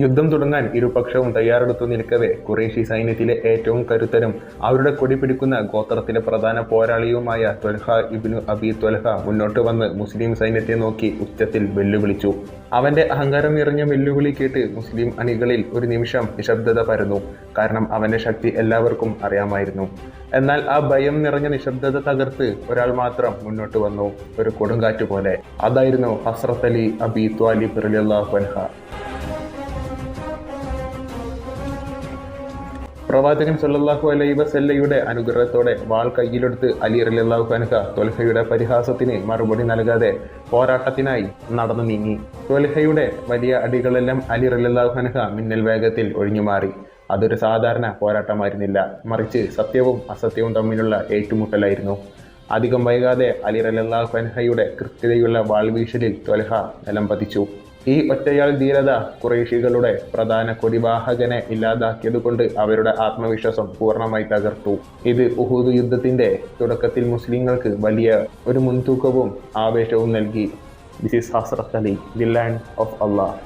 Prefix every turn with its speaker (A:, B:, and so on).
A: യുദ്ധം തുടങ്ങാൻ ഇരുപക്ഷവും തയ്യാറെടുത്തു നിൽക്കവേ കുറേശി സൈന്യത്തിലെ ഏറ്റവും കരുത്തരും അവരുടെ കൊടി പിടിക്കുന്ന ഗോത്രത്തിലെ പ്രധാന പോരാളിയുമായ ത്വൽഹ ഇബിനു അബി ത്വൽഹ മുന്നോട്ട് വന്ന് മുസ്ലിം സൈന്യത്തെ നോക്കി ഉച്ചത്തിൽ വെല്ലുവിളിച്ചു. അവന്റെ അഹങ്കാരം നിറഞ്ഞ വെല്ലുവിളി കേട്ട് മുസ്ലിം അണികളിൽ ഒരു നിമിഷം നിശബ്ദത പരന്നു. കാരണം അവന്റെ ശക്തി എല്ലാവർക്കും അറിയാമായിരുന്നു. എന്നാൽ ആ ഭയം നിറഞ്ഞ നിശബ്ദത തകർത്ത് ഒരാൾ മാത്രം മുന്നോട്ട് വന്നു ഒരു കൊടുങ്കാറ്റ് പോലെ. അതായിരുന്നു ഹസ്രത്ത് അലി അബി ത്വാലിബ് റളിയല്ലാഹു അൻഹ. പ്രവാചകൻ സല്ലാഹു അലൈ വസല്ലയുടെ അനുഗ്രഹത്തോടെ വാൾ കയ്യിലെടുത്ത് അലി റളിയല്ലാഹു അൻഹ തൊലഹയുടെ പരിഹാസത്തിന് മറുപടി നൽകാതെ പോരാട്ടത്തിനായി നടന്നു നീങ്ങി. തൊലഹയുടെ വലിയ അടികളെല്ലാം അലി റളിയല്ലാഹു അൻഹ മിന്നൽ വേഗത്തിൽ ഒഴിഞ്ഞുമാറി അതൊരു സാധാരണ പോരാട്ടമായിരുന്നില്ല. മറിച്ച് സത്യവും അസത്യവും തമ്മിലുള്ള ഏറ്റുമുട്ടലായിരുന്നു. അധികം വൈകാതെ അലി റളിയല്ലാഹു അൻഹയുടെ കൃത്യതയുള്ള വാൾവീശലിൽ തൊലഹ നിലം പതിച്ചു ഈ ഒറ്റയാൾ ധീരത കുറേശികളുടെ പ്രധാന കൊടിവാഹകനെ ഇല്ലാതാക്കിയതുകൊണ്ട് അവരുടെ ആത്മവിശ്വാസം പൂർണമായി തകർത്തു. ഇത് ഉഹൂദ് യുദ്ധത്തിന്റെ തുടക്കത്തിൽ മുസ്ലിങ്ങൾക്ക് വലിയ ഒരു മുൻതൂക്കവും ആവേശവും നൽകി. This is Hazrat Ali the land of Allah